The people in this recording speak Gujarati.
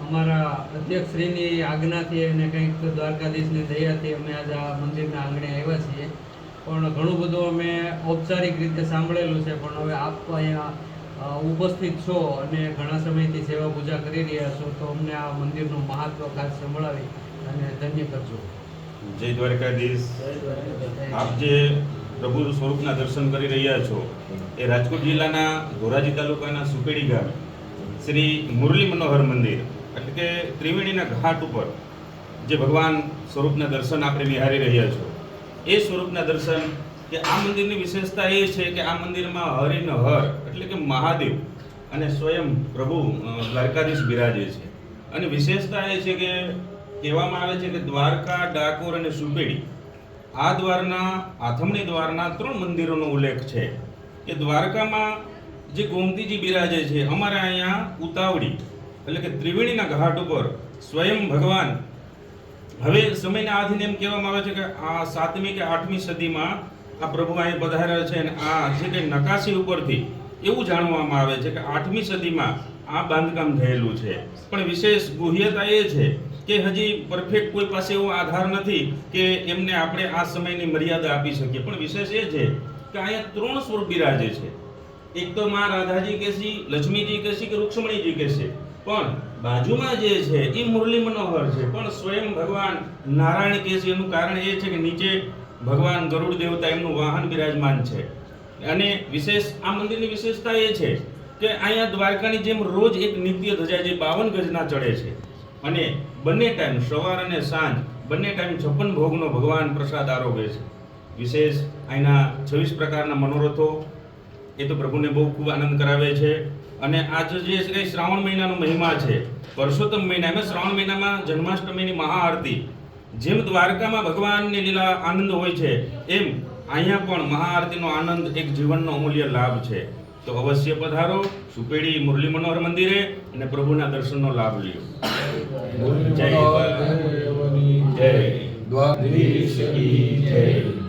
અમારા અધ્યક્ષશ્રીની આજ્ઞાથી અને કંઈક દ્વારકાધીશની દયાથી અમે આજે આ મંદિરના આંગણે આવ્યા છીએ. પણ ઘણું બધું અમે ઔપચારિક રીતે સાંભળેલું છે પણ હવે આપ અહીંયા ઉપસ્થિત છો અને ઘણા સમયથી સેવા પૂજા કરી રહ્યા છો તો અમને આ મંદિરનું મહત્વ ખાસ સંભળાવી અને ધન્ય કરજો. જય દ્વારકાધીશ. આપ જે પ્રભુ સ્વરૂપના દર્શન કરી રહ્યા છો એ રાજકોટ જિલ્લાના ધોરાજી તાલુકાના સુપેડી ગામ શ્રી મુરલી મનોહર મંદિર. એટલે કે ત્રિવેણીના ઘાટ ઉપર જે ભગવાન સ્વરૂપના દર્શન આપણે નિહાળી રહ્યા છો, એ સ્વરૂપના દર્શન કે આ મંદિરની વિશેષતા એ છે કે આ મંદિરમાં હરિન હર એટલે કે મહાદેવ અને સ્વયં પ્રભુ દ્વારકાધીશ બિરાજે છે. અને વિશેષતા એ છે કે કહેવામાં આવે છે કે દ્વારકા, ડાકોર અને સુપેડી આ દ્વારના, આથમણી દ્વારના ત્રણ મંદિરોનો ઉલ્લેખ છે. કે દ્વારકામાં જે ગોમતીજી બિરાજે છે, અમારા અહીંયા ઉતાવળી એટલે કે ત્રિવેણીના ઘાટ ઉપર સ્વયં ભગવાન. હવે સમયના આધીન એમ કહેવામાં આવે છે કે આ સાતમી કે આઠમી સદીમાં આ પ્રભુ અહીં પધાર્યા છે અને આ જે કંઈ નકાશી ઉપરથી એવું જાણવામાં આવે છે કે આઠમી સદીમાં આ બાંધકામ થયેલું છે. પણ વિશેષ ગુહ્યતા એ છે કે હજી પરફેક્ટ કોઈ પાસે એવો આધાર નથી કે એમને આપણે આ સમયની મર્યાદા આપી શકીએ. પણ વિશેષ એ છે કે અહીંયા ત્રણ સ્વરૂપ બિરાજે છે. એક તો માં રાધાજી કેસી લક્ષ્મીજી કેસી કે રૂક્ષ્મણીજી કહેશે પણ બાજુમાં જે છે એ મુરલી મનોહર છે. પણ સ્વયં ભગવાન નારાયણ કેસી એનું કારણ એ છે કે નીચે ભગવાન ગરુડ દેવતા એમનું વાહન બિરાજમાન છે. અને વિશેષ, આ મંદિરની વિશેષતા એ છે કે અહીંયા દ્વારકાની જેમ રોજ એક નિત્ય ધજા જે બાવન ગજના ચડે છે. અને બંને ટાઈમ સવાર અને સાંજ, બંને ટાઈમ છપ્પન ભોગનો ભગવાન પ્રસાદ આરોગે છે. વિશેષ, અહીંના છવ્વીસ પ્રકારના મનોરથો એ તો પ્રભુને બહુ ખૂબ આનંદ કરાવે છે. અને આજ જે કંઈ શ્રાવણ મહિનાનો મહિમા છે પરસોત્તમ મહિના એમાં શ્રાવણ મહિનામાં જન્માષ્ટમીની મહાઆરતી જેમ દ્વારકામાં ભગવાનની લીલા આનંદ હોય છે એમ અહીંયા પણ મહાઆરતીનો આનંદ એક જીવનનો અમૂલ્ય લાભ છે. તો અવશ્ય પધારો સુપેડી મુરલી મનોહર મંદિરે અને પ્રભુના દર્શનનો લાભ લ્યો. જય જય દ્વારધીશ કી જય.